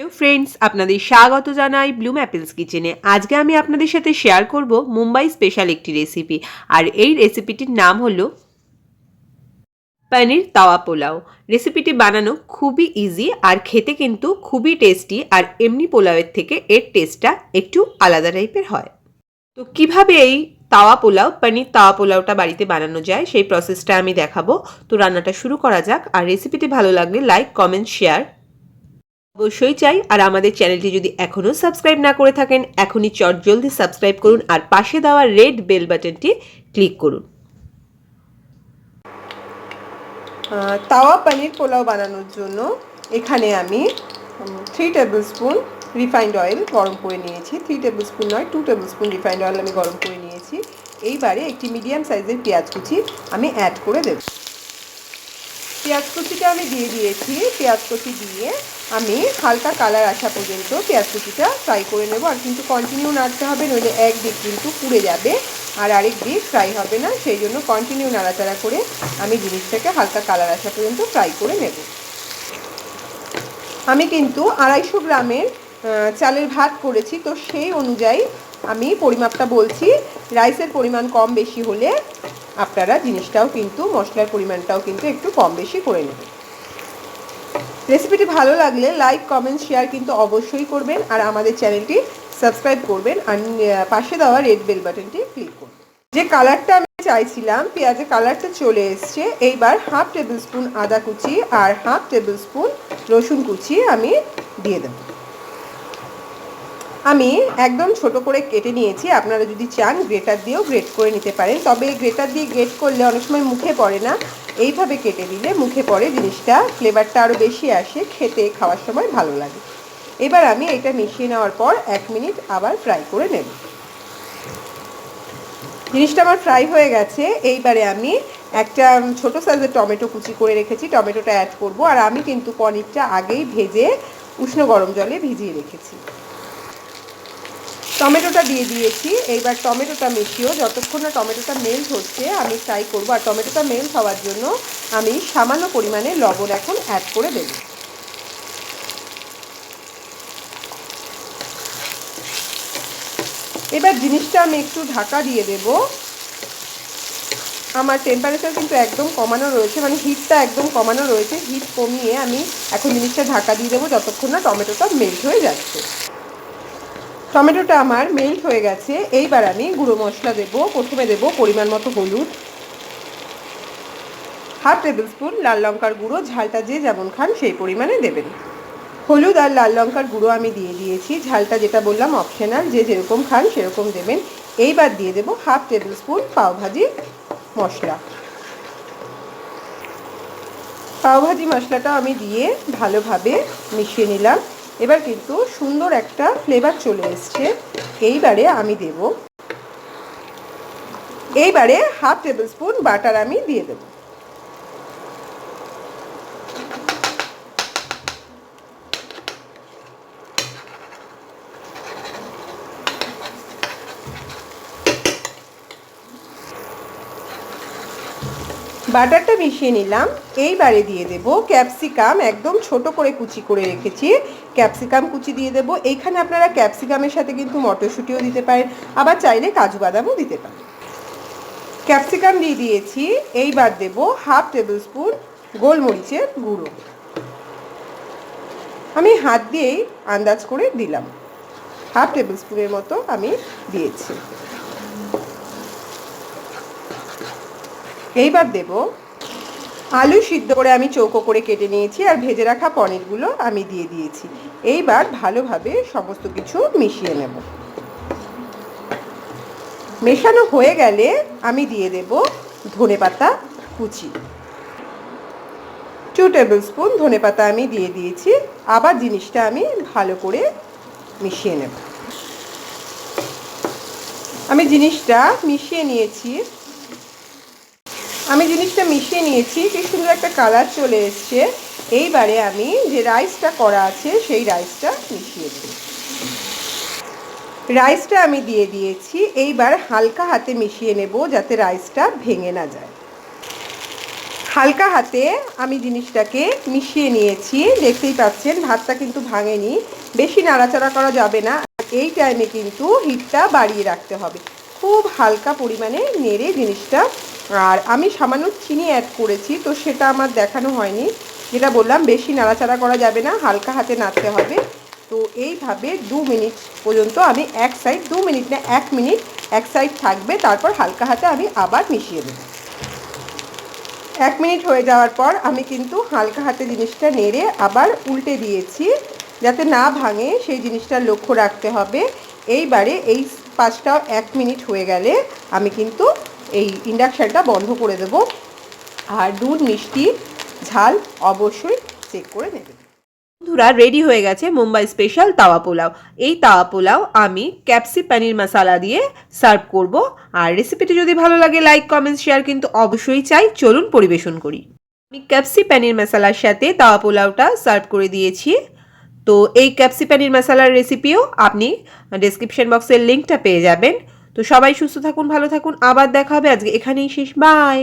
Hello friends, আপনাদের স্বাগত জানাই ব্লুম অ্যাপেলস কিচেনে। আজকে আমি আপনাদের সাথে শেয়ার করব মুম্বাই স্পেশাল একটি রেসিপি। আর এই রেসিপিটির নাম হলো পনির তাওয়া পোলাও। রেসিপিটি বানানো খুবই ইজি আর খেতে কিন্তু খুবই টেস্টি আর এমনি পোলাওয়ের থেকে এর টেস্টটা একটু আলাদা টাইপের হয়। তো কীভাবে এই তাওয়া পোলাও, পনির তাওয়া পোলাওটা বাড়িতে বানানো যায় সেই প্রসেসটা আমি দেখাবো। তো রান্নাটা শুরু করা যাক। আর রেসিপিটি ভালো লাগলে লাইক কমেন্ট শেয়ার অবশ্যই চাই। আর আমাদের চ্যানেলটি যদি এখনও সাবস্ক্রাইব না করে থাকেন, এখনই চট জলদি সাবস্ক্রাইব করুন আর পাশে দেওয়া রেড বেল বাটনটি ক্লিক করুন। তাওয়া পনির পোলাও বানানোর জন্য এখানে আমি three tablespoon refined oil গরম করে নিয়েছি। থ্রি টেবিল স্পুন নয় two tablespoon refined oil আমি গরম করে নিয়েছি। এইবারে একটি মিডিয়াম সাইজের পেঁয়াজ কুচি আমি অ্যাড করে দেব। পেঁয়াজ কুচিটা আমি দিয়ে দিয়েছি। পেঁয়াজ কুচি দিয়ে আমি হালকা কালার আসা পর্যন্ত পেঁয়াজ কুচিটা ফ্রাই করে নেব। আর কিন্তু কন্টিনিউ নাড়তে হবে, নইলে এক দিক কিন্তু পুড়ে যাবে আর আরেক দিক ফ্রাই হবে না। সেই জন্য কন্টিনিউ নাড়াচাড়া করে আমি জিনিসটাকে হালকা কালার আসা পর্যন্ত ফ্রাই করে নেব। আমি কিন্তু আড়াইশো গ্রামের চালের ভাত করেছি। তো সেই অনুযায়ী আমি পরিমাপটা বলছি রাইসের পরিমাণ কম বেশি হলে আপনারা জিনিসটাও কিন্তু, মশলার পরিমাণটাও কিন্তু একটু কম বেশি করে নেবেন। রেসিপিটি ভালো লাগলে লাইক কমেন্ট শেয়ার কিন্তু অবশ্যই করবেন। আর আমাদের চ্যানেলটি সাবস্ক্রাইব করবেন। আর পাশে দেওয়া রেড বেল বাটনটি ক্লিক করবেন যে কালারটা আমি চাইছিলাম, পেঁয়াজের কালারটা চলে এসছে। এইবার হাফ টেবিল স্পুন আদা কুচি আর হাফ টেবিল স্পুন রসুন কুচি আমি দিয়ে দেব। আমি একদম ছোট করে কেটে নিয়েছি। আপনারা যদি চান গ্রেটার দিয়েও গ্রেট করে নিতে পারেন। তবে গ্রেটার দিয়ে গ্রেট করলে অনেক সময় মুখে পড়ে না। এইভাবে কেটে দিলে মুখে পড়ে জিনিসটা ফ্লেভারটা আরও বেশি আসে, খেতে, খাওয়ার সময় ভালো লাগে। এবার আমি এটা মিশিয়ে নেওয়ার পর এক মিনিট আবার ফ্রাই করে নেব। জিনিসটা আমার ফ্রাই হয়ে গেছে। এইবারে আমি একটা ছোট সাইজের টমেটো কুচি করে রেখেছি। টমেটোটা অ্যাড করব। আর আমি কিন্তু পনিরটা আগেই ভেজে উষ্ণ গরম জলে ভিজিয়ে রেখেছি। টমেটোটা দিয়ে দিয়েছি। এইবার টমেটোটা মিশিয়েও যতক্ষণ না টমেটোটা মেল্ট হচ্ছে, আমি ফ্রাই করব। আর টমেটোটা মেল্ট হওয়ার জন্য আমি সামান্য পরিমাণে লবণ এখন অ্যাড করে দেবো। এবার জিনিসটা আমি একটু ঢাকা দিয়ে দেব। আমার টেম্পারেচার কিন্তু একদম কমানো রয়েছে মানে হিটটা একদম কমানো রয়েছে। হিট কমিয়ে আমি এখন জিনিসটা ঢাকা দিয়ে দেবো যতক্ষণ না টমেটোটা মেল্ট হয়ে যাচ্ছে। টমেটোটা আমার মেল্ট হয়ে গেছে। এইবার আমি গুঁড়ো মশলা দেব, প্রথমে দেব পরিমাণ মতো হলুদ। হাফ টেবিল স্পুন লাল লঙ্কার গুঁড়ো, ঝালটা যে যেমন খান সেই পরিমাণে দেবেন। হলুদ আর লাল লঙ্কার গুঁড়ো আমি দিয়ে দিয়েছি। ঝালটা যেটা বললাম অপশনাল যে যেরকম খান সেরকম দেবেন। এইবার দিয়ে দেবো হাফ টেবিল স্পুন পাওভাজি মশলা। পাওভাজি মশলাটা আমি দিয়ে ভালোভাবে মিশিয়ে নিলাম। এবার কিন্তু সুন্দর একটা ফ্লেভার চলে এসছে। এইবারে আমি দেব। এইবারে হাফ টেবিল স্পুন বাটার আমি দিয়ে দেবো। বাটারটা মিশিয়ে নিলাম। এইবারে দিয়ে দেব ক্যাপসিকাম, একদম ছোট করে কুচি করে রেখেছি। ক্যাপসিকাম কুচি দিয়ে দেব। এইখানে আপনারা ক্যাপসিকামের সাথে কিন্তু মটরশুঁটিও দিতে পারেন, আবার চাইলে কাজু বাদামও দিতে পারেন। ক্যাপসিকাম দিয়ে দিয়েছি। এইবার দেব হাফ টেবিল স্পুন গোলমরিচের গুঁড়ো। আমি হাত দিয়েই আন্দাজ করে দিলাম। হাফ টেবিল স্পুনের মতো আমি দিয়েছি। এইবার দেব। আলু সিদ্ধ করে আমি চৌকো করে কেটে নিয়েছি আর ভেজে রাখা পনিরগুলো আমি দিয়ে দিয়েছি। এইবার ভালোভাবে সমস্ত কিছু মিশিয়ে নেব। মেশানো হয়ে গেলে আমি দিয়ে দেব ধনে পাতা কুচি। টু টেবিল স্পুন ধনে পাতা আমি দিয়ে দিয়েছি। আবার জিনিসটা আমি ভালো করে মিশিয়ে নেব। আমি জিনিসটা মিশিয়ে নিয়েছি। আমি জিনিসটা মিশিয়ে নিয়েছি কি সুন্দর একটা কালার চলে এসছে। এইবারে আমি যে রাইসটা করা আছে, সেই রাইসটা মিশিয়ে দিই রাইসটা আমি দিয়ে দিয়েছি, এইবার হালকা হাতে মিশিয়ে নেব যাতে রাইসটা ভেঙে না যায়। হালকা হাতে আমি জিনিসটাকে মিশিয়ে নিয়েছি, দেখতেই পাচ্ছেন ভাতটা কিন্তু ভাঙেনি, বেশি নাড়াচাড়া করা যাবে না এই টাইমে কিন্তু হিটটা বাড়িয়ে রাখতে হবে। খুব হালকা পরিমাণে নেড়ে জিনিসটা আর আমি সামান্য চিনি অ্যাড করেছি, তো সেটা আমার দেখানো হয়নি। যেটা বললাম, বেশি নাড়াচাড়া করা যাবে না, হালকা হাতে নাড়তে হবে। তো এইভাবে দু মিনিট পর্যন্ত আমি এক সাইড দু মিনিট না, এক মিনিট এক সাইড থাকবে। তারপর হালকা হাতে আমি আবার মিশিয়ে দেবো এক মিনিট হয়ে যাওয়ার পর আমি কিন্তু হালকা হাতে জিনিসটা নেড়ে আবার উল্টে দিয়েছি, যাতে না ভাঙে, সেই জিনিসটা লক্ষ্য রাখতে হবে। এইবারে এই পাঁচটাও এক মিনিট হয়ে গেলে আমি কিন্তু এই ইন্ডাকশানটা বন্ধ করে দেব। আর দুধ, মিষ্টি, ঝাল অবশ্যই চেক করে নেবেন বন্ধুরা রেডি হয়ে গেছে মুম্বাই স্পেশাল তাওয়া পোলাও। এই তাওয়া পোলাও আমি ক্যাপসি পানির মশালা দিয়ে সার্ভ করব। আর রেসিপিটি যদি ভালো লাগে লাইক কমেন্ট শেয়ার কিন্তু অবশ্যই চাই। চলুন পরিবেশন করি। আমি ক্যাপসি পানির মশালার সাথে তাওয়া পোলাওটা সার্ভ করে দিয়েছি। তো এই ক্যাপসি পানির মশালার রেসিপিও আপনি ডেসক্রিপশন বক্সের লিঙ্কটা পেয়ে যাবেন। তো সবাই সুস্থ থাকুন ভালো থাকুন। আবার দেখা হবে। আজকে এখানেই শেষ। বাই